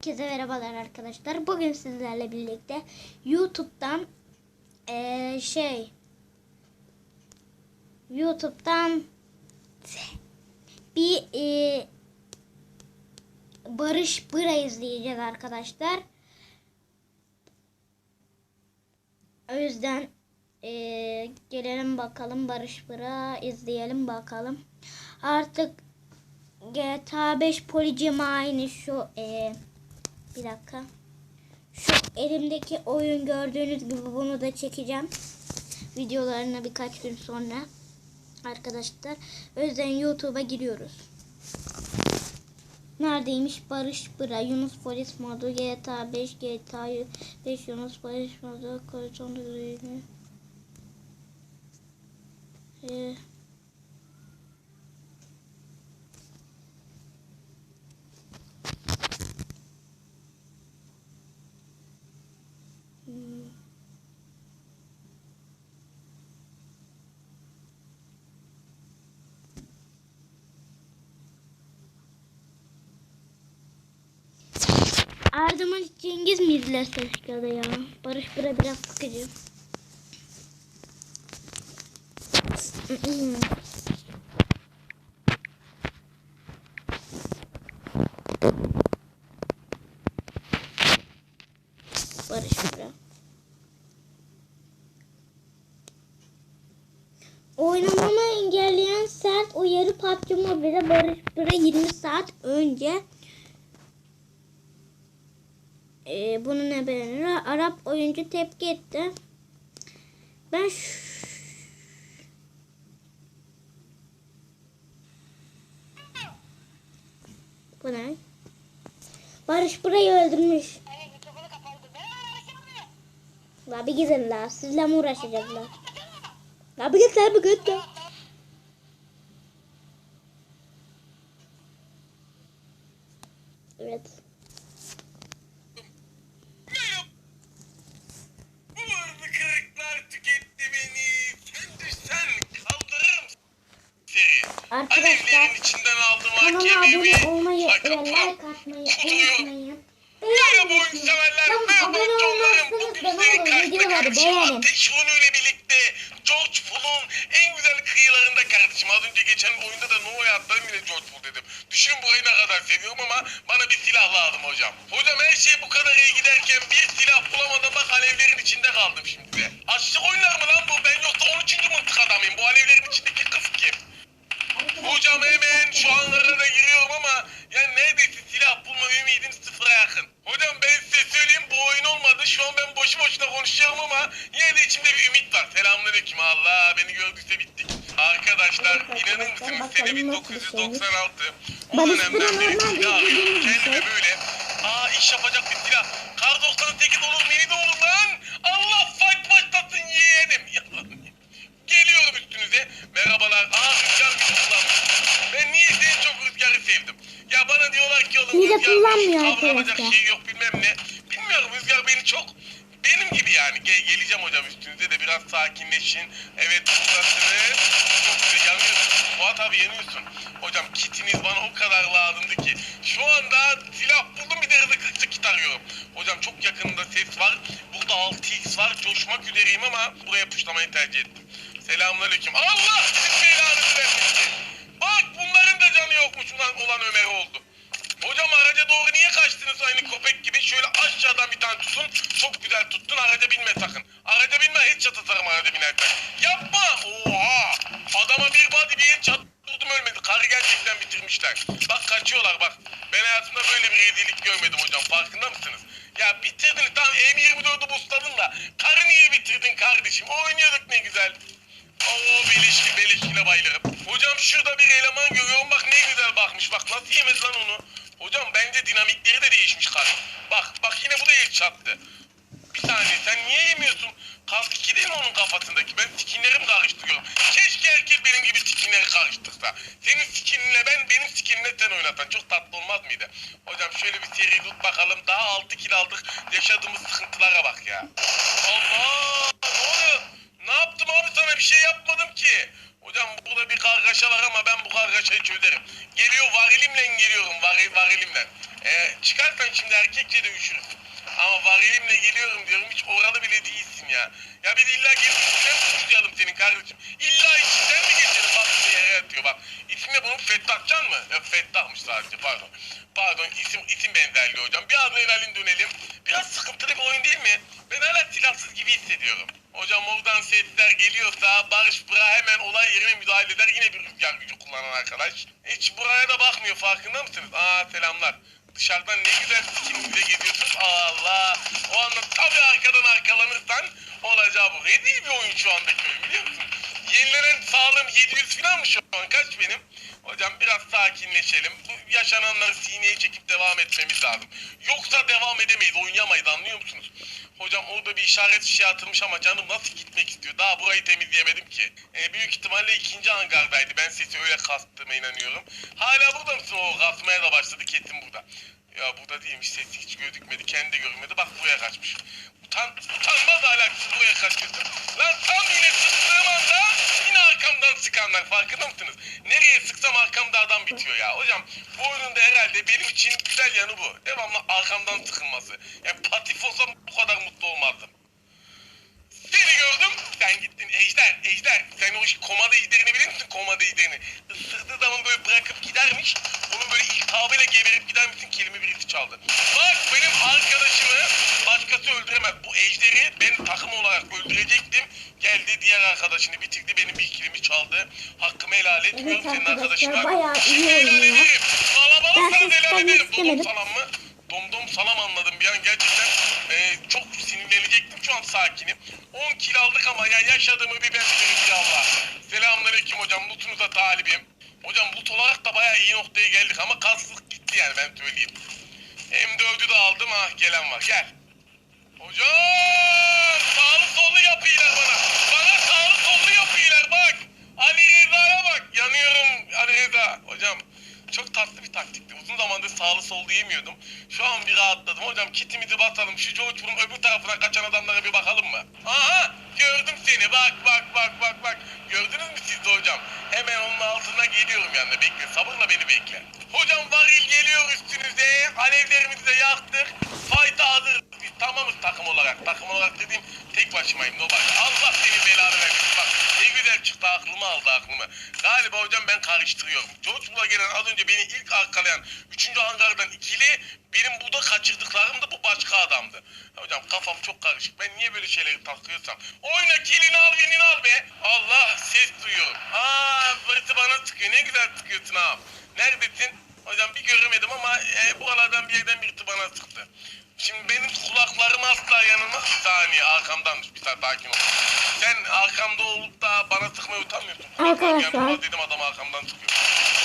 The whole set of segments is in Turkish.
Herkese merhabalar arkadaşlar. Bugün sizlerle birlikte YouTube'dan eee, şey YouTube'dan bir eee, Barış Bıra izleyeceğiz arkadaşlar. O yüzden eee, gelelim bakalım Barış Bıra izleyelim bakalım. Artık GTA 5 Policim aynı şu eee bir dakika. Şu elimdeki oyun gördüğünüz gibi bunu da çekeceğim. Videolarına birkaç gün sonra. Arkadaşlar. O yüzden YouTube'a giriyoruz. Neredeymiş? Barış Bıra, Yunus Polis modu, GTA 5, GTA 5, Yunus Polis modu, düzeyini. Ee, Ardaman Cengiz mi izlesek ya da ya? Barış Bıra biraz sıkıcı. Barış Bıra. Oynamamı engelleyen sert uyarı PUBG Mobile'de Barış Bıra 20 saat önce ee, bunu ne beğenir? Arap oyuncu tepki etti. Ben ş- Bu ne? Barış burayı öldürmüş. La bir gidin la. Sizle mi uğraşacağız la? La bir git la bir git la. Evet. Arkadaşlar, aldım Kanala abone olmayı ve like atmayı unutmayın. Tamam, Merhaba abone olmazsanız da ne olur videoları beğenin. George Pool'un en güzel kıyılarında kardeşim. Az önce geçen oyunda da Noah'ya atladım yine George Pool dedim. Düşünün burayı ne kadar seviyorum ama bana bir silah lazım hocam. Hocam her şey bu kadar iyi giderken bir silah bulamadım bak alevlerin içinde kaldım şimdi de. Açlık oynar mı lan bu? Ben yoksa 13. mıntık adamıyım. Bu alevlerin içindeki kız kim? Hocam hemen şu anlara da giriyorum ama yani neredeyse silah bulma ümidim sıfıra yakın. Hocam ben size söyleyeyim bu oyun olmadı. Şu an ben boşu boşuna konuşuyorum ama yine de içimde bir ümit var. Selamünaleyküm Allah beni gördüyse bittik. Evet inanır mısınız bakalım sene nasıl bir şeymiş. 1996. O dönemden beri silah bir Kendime şey. böyle aa iş yapacak bir silah. Kar 98 olur mini de olur lan. Allah fight başlasın yeğenim. Yalan. Geliyorum üstünüze. Merhabalar. Aa rüzgar gücü kullanmış. Ben niye en çok rüzgarı sevdim. Ya bana diyorlar ki oğlum rüzgar arkadaşlar. şey yok bilmem ne. Bilmiyorum rüzgar beni çok benim gibi yani. Gel, geleceğim hocam üstünüze de biraz sakinleşin. Evet buradasınız. Çok güzel yanıyorsun. Fuat abi yanıyorsun. Hocam kitiniz bana o kadar lazımdı ki. Şu anda silah buldum bir de hızlı kırıkçı kit arıyorum. Hocam çok yakında ses var. Burada 6x var. Coşmak üzereyim ama buraya puşlamayı tercih ettim. Selamünaleyküm. Allah sizin belanızı vermesin. Bak bunların da canı yokmuş olan Ömer oldu. Hocam araca doğru niye kaçtınız aynı köpek gibi? Şöyle aşağıdan bir tane tutun. Çok güzel tuttun. Araca binme sakın. Araca binme. Headshot atarım araca binerken. Yapma. Oha. Adama bir body bir headshot vurdum ölmedi. Karı gerçekten bitirmişler. Bak kaçıyorlar bak. Ben hayatımda böyle bir rezillik görmedim hocam. Farkında mısınız? Ya bitirdin. Tamam M24'ü boostladın da. Karı niye bitirdin kardeşim? Oynuyorduk ne güzel. Oo beleşki beleşkine bayılırım. Hocam şurada bir eleman görüyorum bak ne güzel bakmış bak nasıl yemez lan onu. Hocam bence dinamikleri de değişmiş karı. Bak bak yine bu da el çattı. Bir saniye sen niye yemiyorsun? Kask 2 değil mi onun kafasındaki? Ben skinlerimi karıştırıyorum. Keşke herkes benim gibi skinleri karıştırsa. Senin skininle ben, benim skinimle sen oynatan. Çok tatlı olmaz mıydı? Hocam şöyle bir seri tut bakalım. Daha 6 kill aldık. Yaşadığımız sıkıntılara bak ya. Allah! Ne oluyor? Ne yaptım abi sana? Bir şey yapmadım ki. Burada bir kargaşa var ama ben bu kargaşayı çözerim. Geliyor varilimle geliyorum. Varil, varilimle. E, çıkarsan şimdi erkekçe de üşürüz. Ama varilimle geliyorum diyorum hiç oralı bile değilsin ya. Ya de illa mi suçlayalım senin kardeşim? İlla içinden mi geçelim bak bir yere yatıyor bak. İsmi bunun Fettahcan mı? E, Fettah'mış sadece pardon. Pardon isim isim benzerliği hocam. Bir adrenalin dönelim. Biraz sıkıntılı bir oyun değil mi? Ben hala silahsız gibi hissediyorum. Hocam oradan sesler geliyorsa Barış Bıra hemen olay yerine müdahale eder. Yine bir rüzgar gücü kullanan arkadaş. Hiç buraya da bakmıyor farkında mısınız? Aa selamlar. Dışarıdan ne güzel sikinize geziyorsunuz. Allah. O anda tabii arkadan arkalanırsan olacağı bu. Rezil bir oyun şu andaki oyun biliyor musun? Yenilenen sağlığım 700 falan mı şu an? Kaç benim? Hocam biraz sakinleşelim. Bu yaşananları sineye çekip devam etmemiz lazım. Yoksa devam edemeyiz, oynayamayız anlıyor musunuz? Hocam orada bir işaret şişe atılmış ama canım nasıl gitmek istiyor? Daha burayı temizleyemedim ki. Ee, büyük ihtimalle ikinci hangardaydı. Ben sesi öyle kastığıma inanıyorum. Hala burada mısın? O kasmaya da başladı. Kesin burada. Ya burada değilmiş. Sesi hiç gözükmedi. Kendi görmedi. Bak buraya kaçmış. Utan, utanmaz ahlaksız buraya kaçıyorsun. Lan tam yine sıktığım anda yine arkamdan sıkanlar. Farkında mısınız? Nereye sıksam arkamda adam bitiyor ya. Hocam bu oyunun da herhalde benim için güzel yanı bu. Devamlı arkamdan sıkılması. Evet arkadaşlar, bayağı iyi oynuyor. Ben seslenmek istemedim. salam mı? Domdom salam anladım bir an gerçekten e, çok sinirlenecektim şu an sakinim. 10 kilo aldık ama ya yaşadığımı bir ben bilirim ya Allah. Selamünaleyküm hocam lootunuza talibim. Hocam loot olarak da bayağı iyi noktaya geldik ama kaslık gitti yani ben söyleyeyim. M4'ü de aldım ah gelen var gel. Hocam sağlı sollu yapıyorlar bana. Bana sağlı sollu yapıyorlar bak. Ali Reza'ya bak. Yanıyorum Ali Reza. Hocam çok tatlı bir taktikti. Uzun zamandır sağlı sollu yemiyordum. Şu an bir rahatladım. Hocam kitimizi batalım. Şu George'un öbür tarafına kaçan adamlara bir bakalım mı? Aha gördüm seni. Bak bak bak bak bak. Gördünüz mü siz de hocam? Hemen onun altına geliyorum yanına. Bekle sabırla beni bekle. Hocam varil geliyor üstünüze. Alevlerimizi de yaktık. Fight'a hazır. Biz tamamız takım olarak. Takım olarak dediğim tek başımayım. No bak. Allah seni belanı vermesin. Çıktı aklımı aldı aklımı. Galiba hocam ben karıştırıyorum. Bull'a gelen az önce beni ilk arkalayan 3. hangardan ikili benim burada kaçırdıklarım da bu başka adamdı. Hocam kafam çok karışık. Ben niye böyle şeyleri takıyorsam. Oyna kilini al yenini al be. Allah ses duyuyorum. Aa birisi bana sıkıyor. Ne güzel sıkıyorsun ha. Neredesin? Hocam bir göremedim ama e, buralardan bir yerden birisi bana sıktı. Şimdi benim kulaklarım asla yanılmaz. Bir saniye arkamdan bir saniye sakin ol. Sen arkamda olup da bana sıkmaya utanmıyorsun. Kulaklarım Arkadaşlar. yanılmaz dedim adam arkamdan sıkıyor.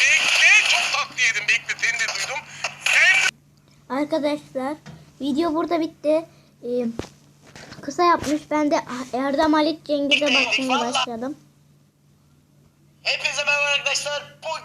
Bekle çok tatlı yedim bekle seni de duydum. Sen de Arkadaşlar video burada bitti. Ee, kısa yapmış. Ben de Erdem Halit Cengiz'e bakmaya başladım. Hepinize merhaba arkadaşlar. Bir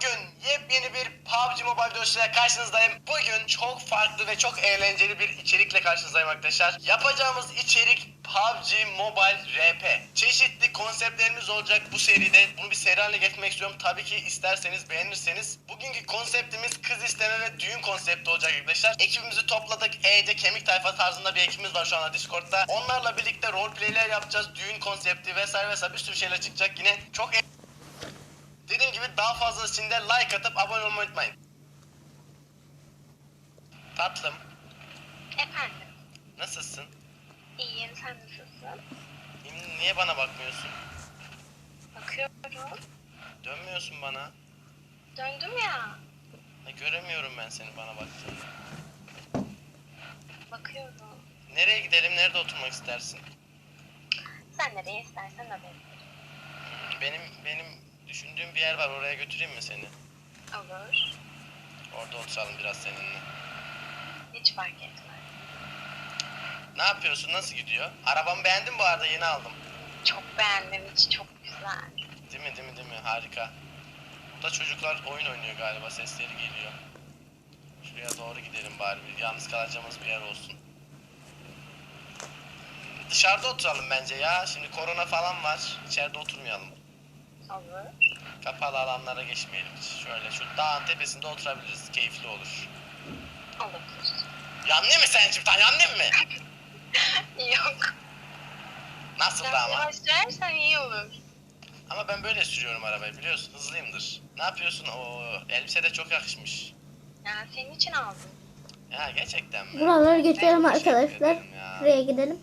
PUBG Mobile videosuyla karşınızdayım. Bugün çok farklı ve çok eğlenceli bir içerikle karşınızdayım arkadaşlar. Yapacağımız içerik PUBG Mobile RP. Çeşitli konseptlerimiz olacak bu seride. Bunu bir seri haline getirmek istiyorum. Tabii ki isterseniz beğenirseniz. Bugünkü konseptimiz kız isteme ve düğün konsepti olacak arkadaşlar. Ekibimizi topladık. EC kemik tayfa tarzında bir ekibimiz var şu anda Discord'da. Onlarla birlikte roleplay'ler yapacağız. Düğün konsepti vesaire vesaire bir sürü şeyler çıkacak. Yine çok Dediğim gibi daha fazlasında like atıp abone olmayı unutmayın. Tatlım, Efendim, nasılsın? iyiyim. Sen nasılsın? Yine Niye bana bakmıyorsun? Bakıyorum. Dönmüyorsun bana. Döndüm ya. Ne göremiyorum ben seni bana baktığında. Bakıyorum. Nereye gidelim? Nerede oturmak istersin? Sen nereye istersen oraya. Benim benim düşündüğüm bir yer var. Oraya götüreyim mi seni? Olur. Orada oturalım biraz seninle. Hiç fark etmez. Ne yapıyorsun? Nasıl gidiyor? Arabamı beğendin bu arada. Yeni aldım. Çok beğendim. içi çok güzel. Değil mi? Değil mi? Değil mi? Harika. Burada çocuklar oyun oynuyor galiba. Sesleri geliyor. Şuraya doğru gidelim bari. Bir yalnız kalacağımız bir yer olsun. Dışarıda oturalım bence ya. Şimdi korona falan var. İçeride oturmayalım. Olur. Kapalı alanlara geçmeyelim. Şöyle şu dağın tepesinde oturabiliriz. Keyifli olur. Olabilir. Yanlayayım mı sen çift tane yanlayayım mı? Yok. Nasıl da Biraz ama? yavaş sürersen iyi olur. Ama ben böyle sürüyorum arabayı biliyorsun hızlıyımdır. Ne yapıyorsun? O elbise de çok yakışmış. Yani senin için aldım. Ya gerçekten mi? Buraları geçelim Teşekkür arkadaşlar. ederim ya. Şuraya gidelim.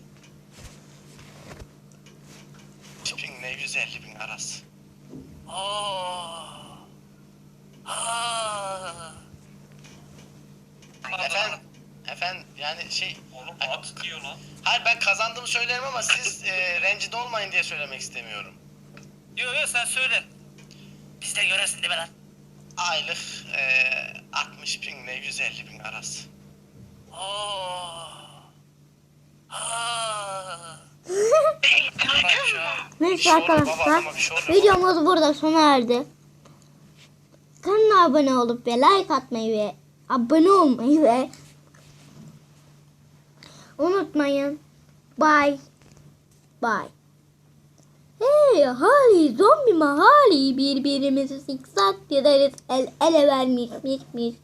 Tipin ne 150 bin arası. Efendim, efendim yani şey... Oğlum at diyor lan. Hayır ben kazandığımı söylerim ama siz e, rencide olmayın diye söylemek istemiyorum. Yo yo sen söyle. Biz de göresin değil mi lan? Aylık e, 60 bin ile 150 bin arası. Oo. Aa. Neyse şey arkadaşlar şey videomuz burada sona erdi. Kanala abone olup ve like atmayı ve abone olmayı ve unutmayın. Bye. Bye. Hey hali zombi mahali birbirimizi zikzak ederiz el ele vermişmişmiş.